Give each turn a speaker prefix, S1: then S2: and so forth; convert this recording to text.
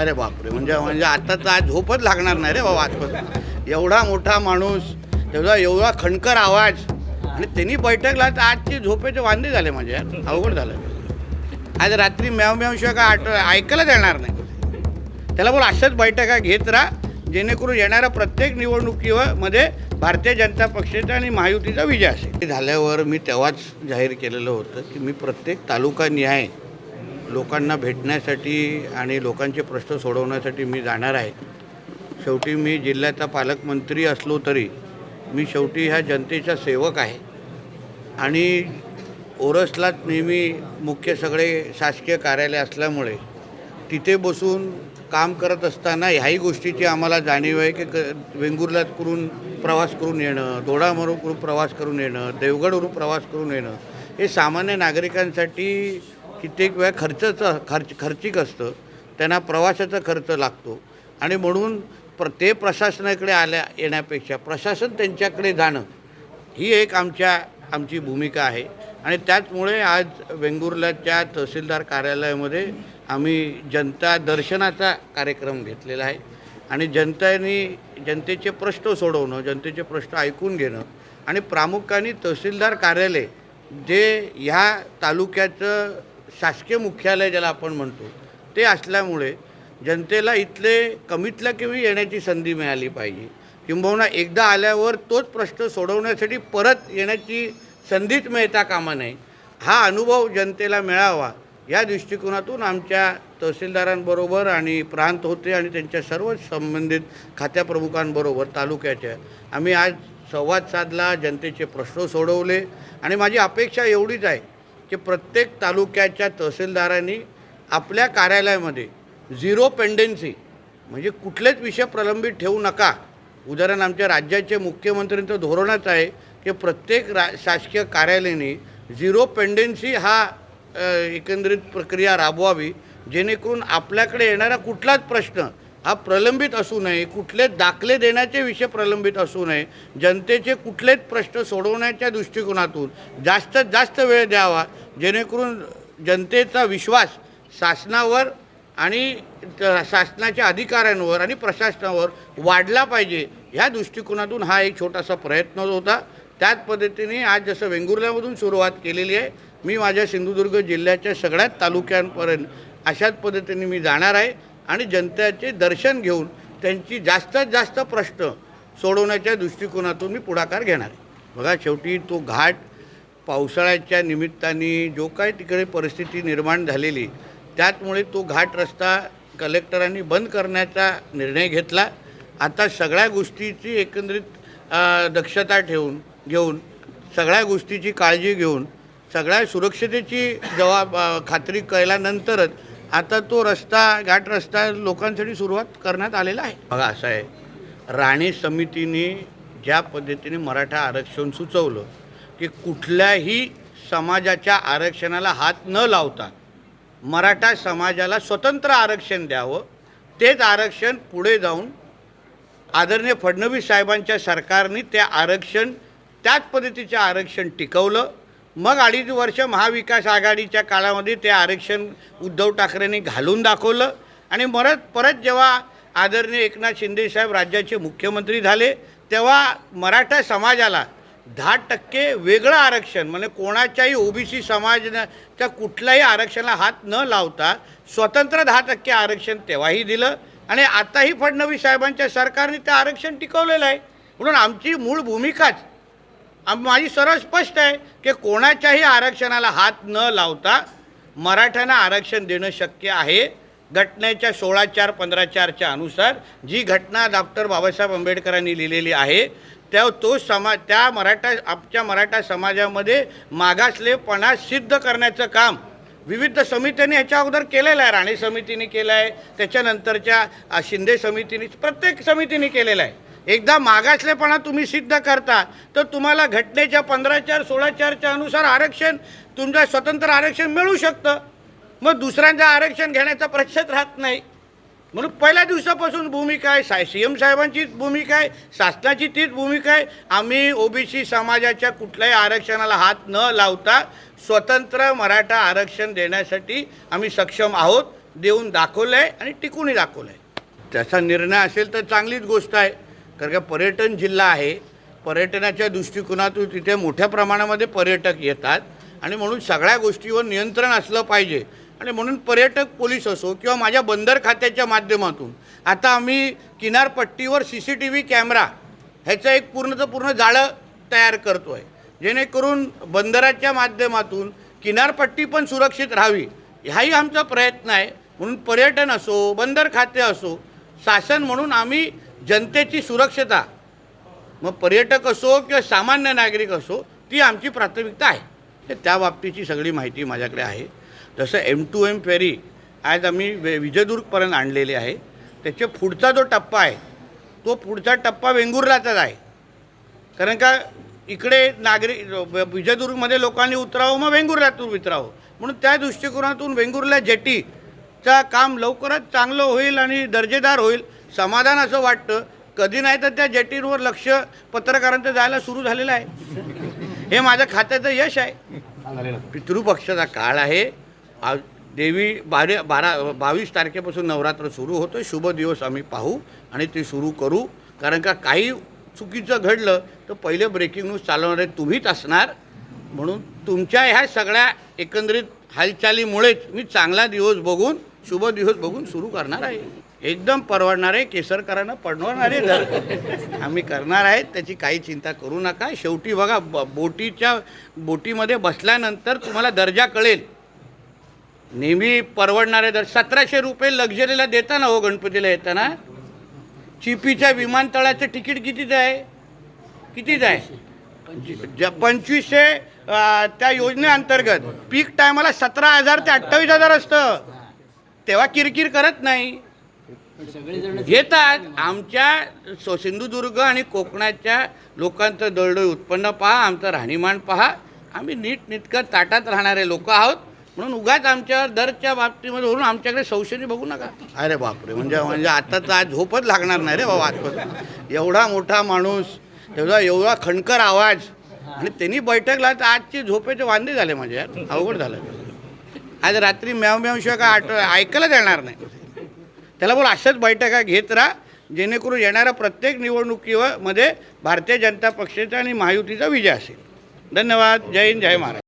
S1: अरे बापरे म्हणजे म्हणजे आता तर आज झोपच लागणार नाही रे बाबा आजपर्यंत. एवढा मोठा माणूस तेवढा एवढा खणकर आवाज. आणि त्यांनी बैठकला तर आजची झोपेचे वांदे झाले माझे अवघड झालं. आज रात्री म्याव म्यावशिवाय काय आठ ऐकायलाच येणार नाही. त्याला बोल अशाच बैठका घेत राहा जेणेकरून येणाऱ्या प्रत्येक निवडणुकीवर मध्ये भारतीय जनता पक्षाचा आणि महायुतीचा विजय असेल. झाल्यावर मी तेव्हाच जाहीर केलेलं होतं की मी प्रत्येक तालुका न्याय लोकांना भेटण्यासाठी आणि लोकांचे प्रश्न सोडवण्यासाठी मी जाणार आहे. शेवटी मी जिल्ह्याचा पालकमंत्री असलो तरी मी शेवटी ह्या जनतेचा सेवक आहे. आणि ओरसलाच नेहमी मुख्य सगळे शासकीय कार्यालय असल्यामुळे तिथे बसून काम करत असताना ह्याही गोष्टीची आम्हाला जाणीव आहे की क वेंगुर्ल्यात करून प्रवास करून येणं दोडामरून करून प्रवास करून येणं देवगडवरून प्रवास करून येणं हे सामान्य नागरिकांसाठी कित्येक वेळा खर्चाचं खर्च खर्चिक असतं. त्यांना प्रवासाचा खर्च लागतो. आणि म्हणून प्र ते प्रशासनाकडे आल्या येण्यापेक्षा प्रशासन त्यांच्याकडे जाणं ही एक आमच्या आमची भूमिका आहे. आणि त्याचमुळे आज वेंगुर्ल्याच्या तहसीलदार कार्यालयामध्ये आम्ही जनता दर्शनाचा कार्यक्रम घेतलेला आहे. आणि जनतेने जनतेचे प्रश्न सोडवणं जनतेचे प्रश्न ऐकून घेणं आणि प्रामुख्याने तहसीलदार कार्यालय जे ह्या तालुक्याचं शासकीय मुख्यालय ज्याला आपण म्हणतो ते असल्यामुळे जनतेला इथले कमीतल्या कमी येण्याची संधी मिळाली पाहिजे. किंबहुना एकदा आल्यावर तोच प्रश्न सोडवण्यासाठी परत येण्याची संधीच मिळता कामा नये. हा अनुभव जनतेला मिळावा या दृष्टिकोनातून आमच्या तहसीलदारांबरोबर आणि प्रांत होते आणि त्यांच्या सर्व संबंधित खात्याप्रमुखांबरोबर तालुक्याच्या आम्ही आज संवाद साधला जनतेचे प्रश्न सोडवले आणि माझी अपेक्षा एवढीच आहे की प्रत्येक तालुक्याच्या तहसीलदारांनी आपल्या कार्यालयामध्ये झिरो पेंडेन्सी म्हणजे कुठलेच विषय प्रलंबित ठेवू नका. उदाहरण आमच्या राज्याचे मुख्यमंत्र्यांचं धोरणच आहे की प्रत्येक रा शासकीय कार्यालयाने झिरो पेंडेन्सी हा एकंदरीत प्रक्रिया राबवावी जेणेकरून आपल्याकडे येणारा कुठलाच प्रश्न हा प्रलंबित असू नये कुठले दाखले देण्याचे विषय प्रलंबित असू नये जनतेचे कुठलेच प्रश्न सोडवण्याच्या दृष्टिकोनातून जास्तीत जास्त वेळ द्यावा जेणेकरून जनतेचा विश्वास शासनावर आणि शासनाच्या अधिकाऱ्यांवर आणि प्रशासनावर वाढला पाहिजे ह्या दृष्टिकोनातून हा एक छोटासा प्रयत्न होता. त्याच पद्धतीने आज जसं वेंगुर्ल्यामधून सुरुवात केलेली आहे मी माझ्या सिंधुदुर्ग जिल्ह्याच्या सगळ्याच तालुक्यांपर्यंत अशाच पद्धतीने मी जाणार आहे आणि जनतेचे दर्शन घेऊन त्यांची जास्तीत जास्त प्रश्न सोडवण्याच्या दृष्टिकोनातून मी पुढाकार घेणार आहे. बघा शेवटी तो घाट पावसाळ्याच्या निमित्ताने जो काय तिकडे परिस्थिती निर्माण झालेली त्याचमुळे तो घाट रस्ता कलेक्टरांनी बंद करण्याचा निर्णय घेतला. आता सगळ्या गोष्टीची एकंदरीत दक्षता ठेवून घेऊन सगळ्या गोष्टीची काळजी घेऊन सगळ्या सुरक्षतेची जबाब खात्री केल्यानंतरच आता तो रस्ता घाट रस्ता लोकांसाठी सुरुवात करण्यात आलेला आहे. बघा असं आहे. राणे समितीने ज्या पद्धतीने मराठा आरक्षण सुचवलं की कुठल्याही समाजाच्या आरक्षणाला हात न लावता मराठा समाजाला स्वतंत्र आरक्षण द्यावं. तेच आरक्षण पुढे जाऊन आदरणीय फडणवीस साहेबांच्या सरकारने ते आरक्षण त्याच पद्धतीचे आरक्षण टिकवलं. मग अडीच वर्ष महाविकास आघाडीच्या काळामध्ये ते आरक्षण उद्धव ठाकरेंनी घालून दाखवलं. आणि परत परत जेव्हा आदरणीय एकनाथ शिंदेसाहेब राज्याचे मुख्यमंत्री झाले तेव्हा मराठा समाजाला दहा टक्के वेगळं आरक्षण म्हणजे कोणाच्याही ओबीसी समाजाच्या कुठल्याही आरक्षणाला हात न लावता स्वतंत्र दहा टक्के आरक्षण तेव्हाही दिलं आणि आताही फडणवीस साहेबांच्या सरकारने ते आरक्षण टिकवलेलं आहे. म्हणून आमची मूळ भूमिकाच आम माझी सरळ स्पष्ट आहे की कोणाच्याही आरक्षणाला हात न लावता मराठ्यांना आरक्षण देणं शक्य आहे. घटनेच्या सोळा चार पंधरा चारच्या अनुसार जी घटना डॉक्टर बाबासाहेब आंबेडकरांनी लिहिलेली आहे त्या तो समा त्या मराठा आमच्या मराठा समाजामध्ये मागासलेपणा सिद्ध करण्याचं काम विविध समित्यांनी ह्याच्या अगोदर केलेलं आहे. राणे समितीने केलं आहे. त्याच्यानंतरच्या शिंदे समितीने प्रत्येक समितीने केलेलं आहे. एकदा मागासलेपणा तुम्ही सिद्ध करता तर तुम्हाला घटनेच्या पंधरा चार सोळा चारच्या अनुसार आरक्षण तुमचं स्वतंत्र आरक्षण मिळू शकतं. मग दुसऱ्यांचं आरक्षण घेण्याचा प्रश्नच राहत नाही. म्हणून पहिल्या दिवसापासून भूमिका आहे. साय सी एम साहेबांचीच भूमिका आहे. शासनाची तीच भूमिका आहे. आम्ही ओबीसी समाजाच्या कुठल्याही आरक्षणाला हात न लावता स्वतंत्र मराठा आरक्षण देण्यासाठी आम्ही सक्षम आहोत देऊन दाखवलं आहे आणि टिकूनही दाखवलं आहे त्याचा निर्णय असेल तर चांगलीच गोष्ट आहे. कारण का पर्यटन जिल्हा आहे. पर्यटनाच्या दृष्टिकोनातून तिथे मोठ्या प्रमाणामध्ये पर्यटक येतात. आणि म्हणून सगळ्या गोष्टीवर नियंत्रण असलं पाहिजे. आणि म्हणून पर्यटक पोलीस असो किंवा माझ्या बंदर खात्याच्या माध्यमातून आता आम्ही किनारपट्टीवर C C T V camera ह्याचं एक पूर्णचं पूर्ण जाळं तयार करतो आहे जेणेकरून बंदराच्या माध्यमातून किनारपट्टी पण सुरक्षित राहावी हाही आमचा प्रयत्न आहे. म्हणून पर्यटन असो बंदर खाते असो शासन म्हणून आम्ही जनतेची सुरक्षता मग पर्यटक असो किंवा सामान्य नागरिक असो ती आमची प्राथमिकता आहे. त्या बाबतीची सगळी माहिती माझ्याकडे आहे. जसं एम टू एम फेरी आज आम्ही वे विजयदुर्गपर्यंत आणलेली आहे. त्याचे पुढचा जो टप्पा आहे तो पुढचा टप्पा वेंगुर्लाचाच आहे. कारण का इकडे नागरिक विजयदुर्गमध्ये लोकांनी उतरावं मग वेंगुर्ल्यातून उतरावं. म्हणून त्या दृष्टिकोनातून वेंगुर्ला जेटीचा काम लवकरच चांगलं होईल आणि दर्जेदार होईल. समाधान असं वाटतं. कधी नाही तर त्या जेटींवर लक्ष पत्रकारांचं जायला सुरू झालेलं आहे. हे माझ्या खात्याचं यश आहे. पितृपक्षाचा काळ आहे. आज देवी बारा बारा बावीस तारखेपासून नवरात्र सुरू होतं शुभ दिवस आम्ही पाहू आणि ते सुरू करू. कारण का काही चुकीचं घडलं तर पहिले ब्रेकिंग न्यूज चालवणारे तुम्हीच असणार. म्हणून तुमच्या ह्या सगळ्या एकंदरीत हालचालीमुळेच मी चांगला दिवस बघून शुभ दिवस बघून सुरू करणार आहे. एकदम परवडणार आहे केसरकरांना पडणार आहे आम्ही करणार आहेत त्याची काही चिंता करू नका. शेवटी बघा ब- बोटीच्या बोटीमध्ये बसल्यानंतर तुम्हाला दर्जा कळेल. नेहमी परवडणारे दर. सतराशे रुपये लक्झरीला देता ना हो गणपतीला येताना. चिपीच्या विमानतळाचं तिकीट कितीचं आहे? कितीचं आहे? ज- पंचवीसशे त्या योजनेअंतर्गत पीक टायमाला सतरा हजार ते अठ्ठावीस हजार असतं. तेव्हा किरकिर करत नाही. येतात आमच्या सिंधुदुर्ग आणि कोकणाच्या लोकांचं दळडोई उत्पन्न पहा. आमचं राहणीमान पहा. आम्ही नीट नेटकं ताटात राहणारे लोक आहोत. म्हणून उगाच आमच्या दरच्या बाबतीमध्ये वरून आमच्याकडे संशय बघू नका. अरे बापरे म्हणजे म्हणजे आता तर आज झोपच लागणार नाही रे बाबा आजपासून. एवढा मोठा माणूस तेवढा एवढा खणकर आवाज. आणि त्यांनी बैठकला तर आजची झोपेचे वांदे झाले माझे यार. अवघड झालं. आज रात्री म्याव म्यावशिवाय काय आठ ऐकायलाच येणार नाही. त्याला बोल अशाच बैठका घेत राहा. जेणेकरून येणाऱ्या प्रत्येक निवडणुकीवर मध्ये भारतीय जनता पक्षाचा आणि महायुतीचा विजय असेल. धन्यवाद. जय हिंद जय महाराज